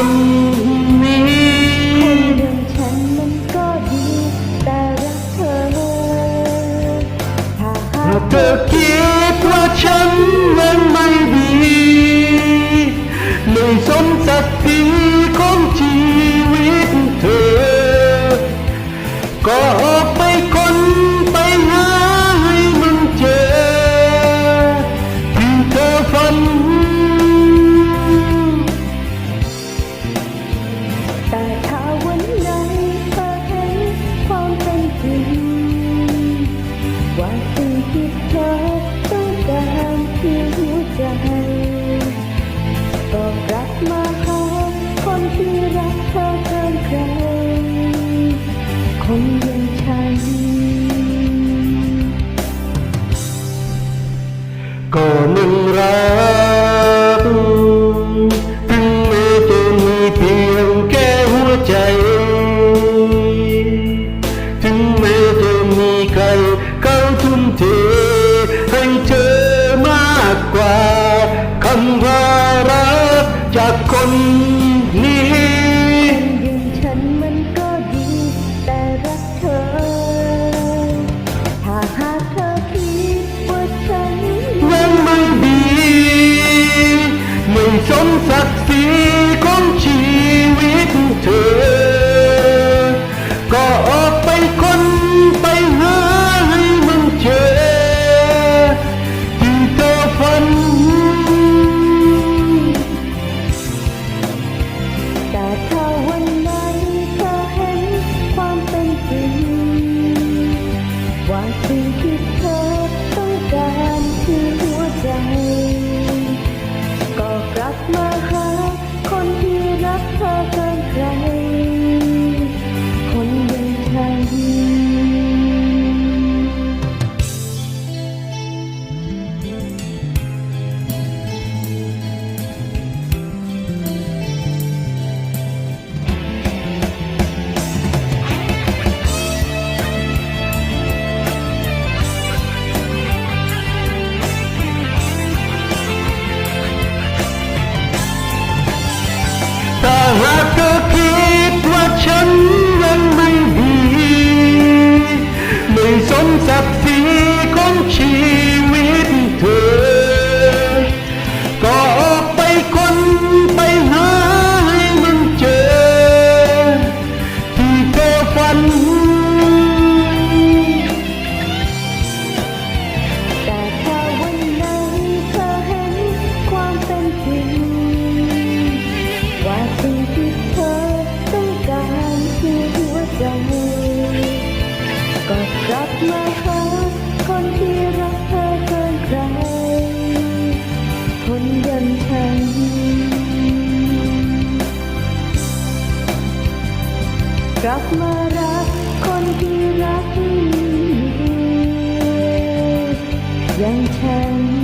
คนนี้คนอย่างฉันมันก็ดี แต่รักเธอถ้าหาถ้ากเธอคิดว่าฉันนั้นไม่ดี ไม่สมศักดิ์ศรี ก็กลับมาหาคนที่รักเธอเกินใครคนอย่างฉันก็หนึ่งรัก คนนี้อย่างฉันมันก็ดี แต่รักเธอ ถ้าหากเธอคิดว่าฉันยังไม่ดี ไม่สมศักดิ์ศรีของชีวิตเธอ ถ้าวันนั้นเธอเห็นความเป็นจริงว่าสิ่งที่เธอ มาหาคนที่รักเธอเกินใครคนอย่างฉันกลับมารักคนที่รักอย่างฉัน